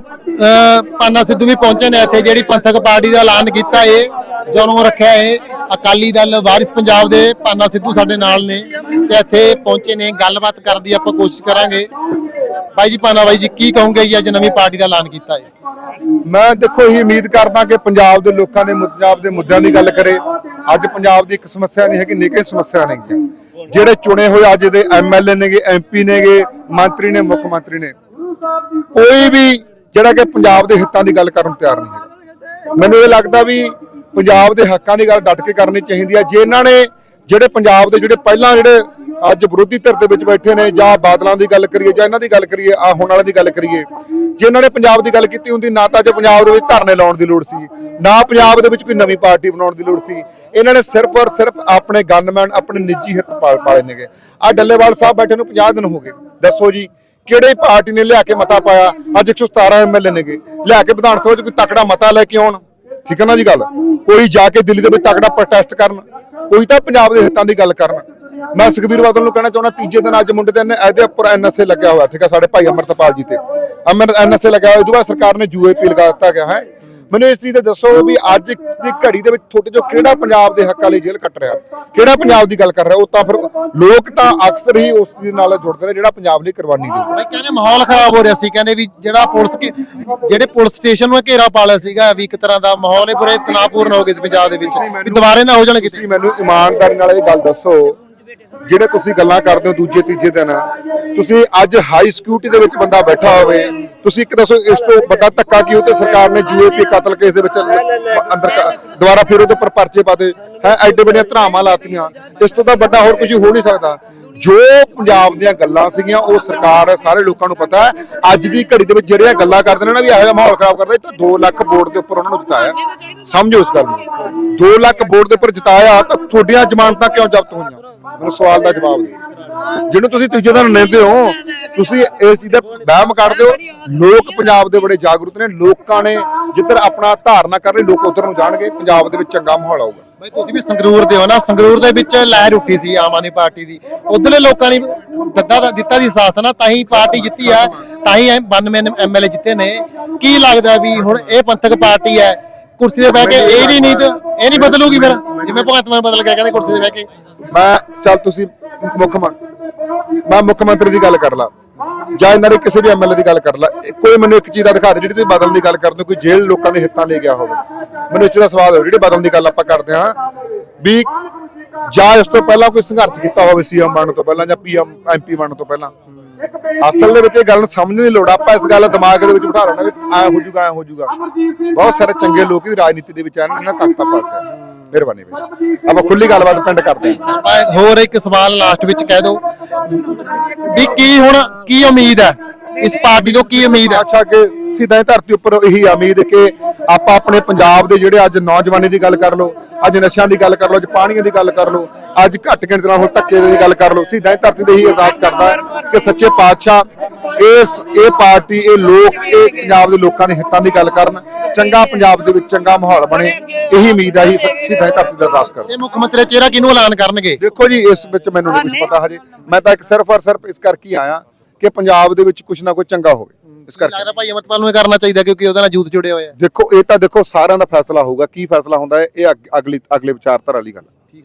ਅਹ ਪਾਨਾ ਸਿੱਧੂ ਵੀ ਪਹੁੰਚੇ ਨੇ ਇੱਥੇ, ਜਿਹੜੀ ਪੰਥਕ ਪਾਰਟੀ ਦਾ ਐਲਾਨ ਕੀਤਾ ਏ ਜਦੋਂ ਰੱਖਿਆ ਏ, ਅਕਾਲੀ ਦਲ ਵਾਰਿਸ ਪੰਜਾਬ ਦੇ ਪਾਨਾ ਸਿੱਧੂ ਸਾਡੇ ਨਾਲ ਨੇ ਤੇ ਇੱਥੇ ਪਹੁੰਚੇ ਨੇ, ਗੱਲਬਾਤ ਕਰਨ ਦੀ ਆਪਾਂ ਕੋਸ਼ਿਸ਼ ਕਰਾਂਗੇ। ਬਾਈ ਜੀ, ਪਾਨਾ ਬਾਈ ਜੀ, ਕੀ ਕਹੋਗੇ ਜੀ, ਅੱਜ ਨਵੀਂ ਪਾਰਟੀ ਦਾ ਐਲਾਨ ਕੀਤਾ ਏ? ਮੈਂ ਦੇਖੋ, ਇਹੀ ਉਮੀਦ ਕਰਦਾ ਕਿ ਪੰਜਾਬ ਦੇ ਲੋਕਾਂ ਦੇ ਪੰਜਾਬ ਦੇ ਮੁੱਦਿਆਂ ਦੀ ਗੱਲ ਕਰੇ। ਅੱਜ ਪੰਜਾਬ ਦੀ ਇੱਕ ਸਮੱਸਿਆ ਨਹੀਂ ਹੈਗੀ, ਨਿੱਕੇ ਸਮੱਸਿਆ ਨੇਗੀਆਂ ਜਿਹੜੇ ਚੁਣੇ ਹੋਏ ਅੱਜ ਦੇ ਐਮਐਲਏ ਨੇਗੇ ਐਮਪੀ ਨੇਗੇ, ਮੰਤਰੀ ਨੇ, ਮੁੱਖ ਮੰਤਰੀ ਨੇ। ਕੋਈ ਵੀ ਜਿਹੜਾ ਕਿ ਪੰਜਾਬ ਦੇ ਹਿੱਤਾਂ ਦੀ ਗੱਲ ਕਰਨ ਨੂੰ ਤਿਆਰ ਨਹੀਂ ਹੈ ਮੈਨੂੰ ਇਹ ਲੱਗਦਾ ਵੀ ਪੰਜਾਬ ਦੇ ਹੱਕਾਂ ਦੀ ਗੱਲ ਡਟ ਕੇ ਕਰਨੀ ਚਾਹੀਦੀ ਹੈ। ਜੇ ਇਹਨਾਂ ਨੇ ਜਿਹੜੇ ਪੰਜਾਬ ਦੇ ਜਿਹੜੇ ਪਹਿਲਾਂ ਜਿਹੜੇ ਅੱਜ ਵਿਰੋਧੀ ਧਿਰ ਦੇ ਵਿੱਚ ਬੈਠੇ ਨੇ ਜਾਂ ਬਾਦਲਾਂ ਦੀ ਗੱਲ ਕਰੀਏ ਜਾਂ ਇਹਨਾਂ ਦੀ ਗੱਲ ਕਰੀਏ ਆ ਹੁਣ ਵਾਲਿਆਂ ਦੀ ਗੱਲ ਕਰੀਏ, ਜੇ ਇਹਨਾਂ ਨੇ ਪੰਜਾਬ ਦੀ ਗੱਲ ਕੀਤੀ ਹੁੰਦੀ, ਨਾ ਤਾਂ ਅੱਜ ਪੰਜਾਬ ਦੇ ਵਿੱਚ ਧਰਨੇ ਲਾਉਣ ਦੀ ਲੋੜ ਸੀ, ਨਾ ਪੰਜਾਬ ਦੇ ਵਿੱਚ ਕੋਈ ਨਵੀਂ ਪਾਰਟੀ ਬਣਾਉਣ ਦੀ ਲੋੜ ਸੀ। ਇਹਨਾਂ ਨੇ ਸਿਰਫ ਔਰ ਸਿਰਫ ਆਪਣੇ ਗਨਮੈਨ, ਆਪਣੇ ਨਿੱਜੀ ਹਿੱਤ ਪਾਲ ਪਾਲੇ ਨੇਗੇ। ਆ ਡੱਲੇਵਾਲ ਸਾਹਿਬ ਬੈਠੇ ਨੂੰ 50 ਦਿਨ ਹੋ ਗਏ। ਦੱਸੋ ਜੀ ਕਿਹੜੀ ਪਾਰਟੀ ਨੇ ਲਿਆ ਕੇ ਮਤਾ ਪਾਇਆ? ਅੱਜ 117 ਐਮਐਲਏ ਨੇਗੇ। ਲਿਆ ਕੇ ਵਿਧਾਨ ਸਭਾ 'ਚ ਕੋਈ ਤਕੜਾ ਮਤਾ ਲੈ ਕੇ ਆਉਣ? ਠੀਕ ਹੈ ਨਾ ਜੀ ਗੱਲ? ਕੋਈ ਜਾ ਕੇ ਦਿੱਲੀ ਦੇ ਵਿੱਚ ਤਕੜਾ ਪ੍ਰੋਟੈਸਟ ਕਰਨ? ਕੋਈ ਤਾਂ ਪੰਜਾਬ ਦੇ ਹਿੱਤਾਂ ਦੀ ਗੱਲ ਕਰਨ? ਮੈਂ ਸੁਖਬੀਰ ਬਾਦਲ ਨੂੰ ਕਹਿਣਾ ਚਾਹੁੰਦਾ, ਤੀਜੇ ਦਿਨ ਅੱਜ ਮੁੰਡੇ ਦੇ ਇਹਦੇ ਉੱਪਰ ਐਨਐਸਏ ਲੱਗਿਆ ਹੋਇਆ, ਠੀਕ ਹੈ, ਸਾਡੇ ਭਾਈ ਅਮਰਤਪਾਲ ਜੀ ਤੇ। ਅਮਰ ਐਨਐਸਏ ਲੱਗਿਆ ਹੋਇਆ, ਉਹਦੇ ਬਾਅਦ ਸਰਕਾਰ ਨੇ ਯੂਏਪੀ ਲਗਾ ਦਿੱਤਾ ਗਿਆ, ਹੈ? ਮੈਨੂੰ ਇਸ ਚੀਜ਼ ਤੇ ਦੱਸੋ ਵੀ ਅੱਜ ਦੀ ਘੜੀ ਦੇ ਵਿੱਚ ਤੁਹਾਡੇ ਜੋ ਕਿਹੜਾ ਪੰਜਾਬ ਦੇ ਹੱਕਾਂ ਲਈ ਜੇਲ੍ਹ ਕੱਟ ਰਿਹਾ? ਕਿਹੜਾ ਪੰਜਾਬ ਦੀ ਗੱਲ ਕਰ ਰਿਹਾ ਉਹ ਤਾਂ ਫਿਰ ਲੋਕ ਤਾਂ ਅਕਸਰ ਹੀ ਉਸ ਚੀਜ਼ ਨਾਲ ਜੁੜਦੇ ਨੇ ਜਿਹੜਾ ਪੰਜਾਬ ਲਈ ਕੁਰਬਾਨੀ ਦੇ ਬਾਈ ਕਹਿੰਦੇ ਮਾਹੌਲ ਖਰਾਬ ਹੋ ਰਿਹਾ ਸੀ ਕਹਿੰਦੇ ਵੀ ਜਿਹੜਾ ਪੁਲਿਸ ਕੇ ਜਿਹੜੇ ਪੁਲਿਸ ਸਟੇਸ਼ਨ ਨੂੰ ਘੇਰਾ ਪਾ ਲਿਆ ਸੀਗਾ ਵੀ ਇੱਕ ਤਰ੍ਹਾਂ ਦਾ ਮਾਹੌਲ ਹੀ ਬੜੇ ਤਣਾਅਪੂਰਨ ਹੋ ਗਏ ਸੀ ਪੰਜਾਬ ਦੇ ਵਿੱਚ ਵੀ ਦੁਬਾਰੇ ਨਾ ਹੋ ਜਾਣ ਕਿਤੇ। ਮੈਨੂੰ ਇਮਾਨਦਾਰੀ ਨਾਲ ਇਹ ਗੱਲ ਦੱਸੋ ਜਿਹੜੇ ਤੁਸੀਂ ਗੱਲਾਂ ਕਰਦੇ ਹੋ ਦੂਜੇ ਤੀਜੇ ਦਿਨ ਤੁਸੀਂ ਅੱਜ ਹਾਈ ਸਿਕਿਉਰਿਟੀ ਦੇ ਵਿੱਚ ਬੰਦਾ ਬੈਠਾ ਹੋਵੇ ਤੁਸੀਂ ਇੱਕ ਦੱਸੋ ਇਸ ਤੋਂ ਵੱਡਾ ਧੱਕਾ ਕੀ ਤੇ ਸਰਕਾਰ ਨੇ ਯੂਏਪੀ ਕਤਲ ਕੇਸ ਦੇ ਵਿੱਚ ਅੰਦਰ ਦੁਬਾਰਾ ਫਿਰ ਉਹਦੇ ਉੱਪਰ ਪਰਚੇ ਪਾਦੇ ਹੈ ਐਡੇ ਵੱਡੀਆਂ ਧਰਾਵਾਂ ਲਾਤੀਆਂ। ਇਸ ਤੋਂ ਤਾਂ ਵੱਡਾ ਹੋਰ ਕੁਝ ਹੋ ਨਹੀਂ ਸਕਦਾ। ਜੋ ਪੰਜਾਬ ਦੀਆਂ ਗੱਲਾਂ ਸੀਗੀਆਂ ਉਹ ਸਰਕਾਰ ਸਾਰੇ ਲੋਕਾਂ ਨੂੰ ਪਤਾ ਹੈ। ਅੱਜ ਦੀ ਘੜੀ ਦੇ ਵਿੱਚ ਜਿਹੜੀਆਂ ਗੱਲਾਂ ਕਰਦੇ ਨੇ ਨਾ ਵੀ ਇਹੋ ਜਿਹਾ ਮਾਹੌਲ ਖਰਾਬ ਕਰਦੇ ਤਾਂ 2 ਲੱਖ ਵੋਟ ਦੇ ਉੱਪਰ ਉਹਨਾਂ ਨੂੰ ਜਿਤਾਇਆ। ਸਮਝੋ ਇਸ ਗੱਲ ਨੂੰ। 2 ਲੱਖ ਵੋਟ ਦੇ ਉੱਪਰ ਜਿਤਾਇਆ ਤਾਂ ਤੁਹਾਡੀਆਂ ਜ਼ਮਾਨਤਾਂ ਕਿਉਂ ਜ਼ਬਤ ਹੋਈਆਂ? ਮੈਨੂੰ ਸਵਾਲ ਦਾ ਜਵਾਬ ਦਿਓ। ਜਿਹਨੂੰ ਤੁਸੀਂ ਤੀਜੇ ਦਿਨ ਲੈਂਦੇ ਹੋ ਤੁਸੀਂ ਇਸ ਚੀਜ਼ ਦਾ ਵਹਿਮ ਕੱਢਦੇ ਹੋ। ਲੋਕ ਪੰਜਾਬ ਦੇ ਬੜੇ ਜਾਗਰੂਕ ਨੇ। ਲੋਕਾਂ ਨੇ ਜਿੱਧਰ ਆਪਣਾ ਧਾਰਨਾ ਕਰ ਰਹੇ ਲੋਕ ਉਧਰ ਨੂੰ ਜਾਣਗੇ। ਪੰਜਾਬ ਦੇ ਵਿੱਚ ਚੰਗਾ ਮਾਹੌਲ ਆਊਗਾ। ਬਾਈ ਤੁਸੀਂ ਵੀ ਸੰਗਰੂਰ ਦੇ ਹੋ ਨਾ। ਸੰਗਰੂਰ ਦੇ ਵਿੱਚ ਲਹਿਰ ਉੱਠੀ ਸੀ ਆਮ ਆਦਮੀ ਪਾਰਟੀ ਦੀ। ਉਧਰਲੇ ਲੋਕਾਂ ਨੇ ਦਿੱਤਾ ਦਾ ਦਿੱਤਾ ਦੀ ਸਾਥ ਨਾ ਤਾਂ ਹੀ ਪਾਰਟੀ ਜਿੱਤੀ ਹੈ ਤਾਂ ਹੀ 92 ਐਮਐਲਏ ਜਿੱਤੇ ਨੇ। ਕੀ ਲੱਗਦਾ ਵੀ ਹੁਣ ਇਹ ਪੰਥਕ ਪਾਰਟੀ ਹੈ? ਕੁਰਸੀ ਤੇ ਬਹਿ ਕੇ ਇਹ ਨਹੀਂ ਨਹੀਂ ਤਾਂ ਇਹ ਨਹੀਂ ਬਦਲੂਗੀ ਫਿਰ? ਜਿਵੇਂ ਭਗਵੰਤ ਮਾਨ ਬਦਲ ਗਿਆ ਕਹਿੰਦੇ ਕੁਰਸੀ ਤੇ ਬਹਿ ਕੇ। ਮੈਂ ਚੱਲ ਤੁਸੀਂ ਮੁੱਖ ਮੰਤਰੀ ਮੈਂ ਮੁੱਖ ਮੰਤਰੀ ਦੀ ਗੱਲ ਕਰ ਲਾ। ਜਾਂ ਇਹਨਾਂ ਦੇ ਕਿਸੇ ਵੀ ਐਮਐਲਏ ਦੀ ਗੱਲ ਕਰ ਲਾ। ਕੋਈ ਮੈਨੂੰ ਇੱਕ ਚੀਜ਼ ਦਾ ਅਧਿਕਾਰ ਜਿਹੜੀ ਤੁਸੀਂ ਬਦਲਣ ਦੀ ਗੱਲ ਕਰਦੇ ਹੋ, ਕੋਈ ਜੇਲ੍ਹ ਲੋਕਾਂ ਦੇ ਹਿੱਤਾਂ ਲੈ ਗਿਆ ਹੋਵੇ। ਮੈਨੂੰ ਇਸ ਦਾ ਸਵਾਲ ਹੈ, ਜਿਹੜੀ ਬਦਲਣ ਦੀ ਗੱਲ ਆਪਾਂ ਕਰਦੇ ਹਾਂ, ਵੀ ਜਾਂ ਇਸ ਤੋਂ ਪਹਿਲਾਂ ਕੋਈ ਸੰਘਰਸ਼ ਕੀਤਾ ਹੋਵੇ ਸੀਐਮ ਬਣਨ ਤੋਂ ਪਹਿਲਾਂ ਜਾਂ ਪੀਐਮ ਐਮਪੀ ਬਣਨ ਤੋਂ ਪਹਿਲਾਂ। ਅਸਲ ਦੇ ਵਿੱਚ ਇਹ ਗੱਲ ਸਮਝਣ ਦੀ ਲੋੜ ਆ। ਆਪਾਂ ਇਸ ਗੱਲ ਦਿਮਾਗ ਦੇ ਵਿੱਚ ਬਿਠਾ ਲੈਣਾ ਵੀ ਐ ਹੋ ਜੂਗਾ ਐ ਹੋ ਜੂਗਾ ਬਹੁਤ ਸਾਰੇ ਚੰਗੇ ਲੋਕ ਵੀ ਰਾਜਨੀਤੀ ਦੇ ਵਿੱਚ ਆਣ ਇਹਨਾਂ ਤਖਤਾ ਪਲਟਿਆ ਮਿਹਰਬਾਨੀ ਬਈ। ਆਪਾਂ ਖੁੱਲੀ ਗੱਲਬਾਤ ਪਿੰਡ ਕਰਦੇ ਹਾਂ। ਹੋਰ ਇੱਕ ਸਵਾਲ ਲਾਸਟ ਵਿੱਚ ਕਹਿ ਦਿਓ। ਵੀ ਕੀ ਹੁਣ ਕੀ ਉਮੀਦ ਹੈ? ਇਸ ਪਾਰਟੀ ਤੋਂ ਕੀ ਉਮੀਦ ਹੈ? ਅੱਛਾ ਕਿ ਸਿੱਧਾ ਹੀ ਧਰਤੀ ਉੱਪਰ ਇਹੀ ਉਮੀਦ ਕਿ ਆਪਾਂ ਆਪਣੇ ਪੰਜਾਬ ਦੇ ਜਿਹੜੇ ਅੱਜ ਨੌਜਵਾਨੀ ਦੀ ਗੱਲ ਕਰ ਲਓ ਅੱਜ ਨਸ਼ਿਆਂ ਦੀ ਗੱਲ ਕਰ ਲਓ ਅੱਜ ਪਾਣੀਆਂ ਦੀ ਗੱਲ ਕਰ ਲਓ ਅੱਜ ਘੱਟ ਗਿਣਤੀ ਨਾਲ ਹੁਣ ਧੱਕੇ ਦੀ ਗੱਲ ਕਰ ਲਓ ਸਿੱਧਾ ਹੀ ਧਰਤੀ ਤੇ ਇਹੀ ਅਰਦਾਸ ਕਰਦਾ ਹੈ ਕਿ ਸੱਚੇ ਪਾਤਸ਼ਾਹ ਇਸ ਇਹ ਪਾਰਟੀ ਇਹ ਲੋਕ ਇਹ ਪੰਜਾਬ ਦੇ ਲੋਕਾਂ ਦੇ ਹਿੱਤਾਂ ਦੀ ਗੱਲ ਕਰਨ ਚੰਗਾ ਪੰਜਾਬ ਦੇ ਵਿੱਚ ਚੰਗਾ ਮਾਹੌਲ ਬਣੇ ਇਹੀ ਉਮੀਦ ਹੈ ਹੀ ਸਿੱਧਾ ਹੀ ਧਰਤੀ ਦਾ ਅਰਦਾਸ ਕਰਦਾ ਇਹ ਮੁੱਖ ਮੰਤਰੀ ਚਿਹਰਾ ਕਿਹਨੂੰ ਐਲਾਨ ਕਰਨਗੇ? ਦੇਖੋ ਜੀ ਇਸ ਵਿੱਚ ਮੈਨੂੰ ਨਹੀਂ ਕੁਝ ਪਤਾ ਹਜੇ। ਮੈਂ ਤਾਂ ਇੱਕ ਸਿਰਫ ਔਰ ਸਿਰਫ ਇਸ ਕਰਕੇ ਆਇਆ ਕਿ ਪੰਜਾਬ ਦੇ ਵਿੱਚ ਕੁਝ ਨਾ ਕੁਝ ਚੰਗਾ ਹੋਵੇ ਇਸ ਕਰਕੇ। ਲੱਗਦਾ ਭਾਈ ਅਮਰਪਾਲ ਨੂੰ ਇਹ ਕਰਨਾ ਚਾਹੀਦਾ ਕਿਉਂਕਿ ਉਹਦੇ ਨਾਲ ਯੂਥ ਜੁੜੇ ਹੋਏ ਆ। ਦੇਖੋ ਇਹ ਤਾਂ ਦੇਖੋ ਸਾਰਿਆਂ ਦਾ ਫੈਸਲਾ ਹੋਊਗਾ ਕੀ ਫੈਸਲਾ ਹੁੰਦਾ ਹੈ ਇਹ ਅਗ- ਅਗਲੀ ਅਗਲੇ ਵਿਚਾਰਧਾਰਾ ਵਾਲੀ ਗੱਲ ਹੈ।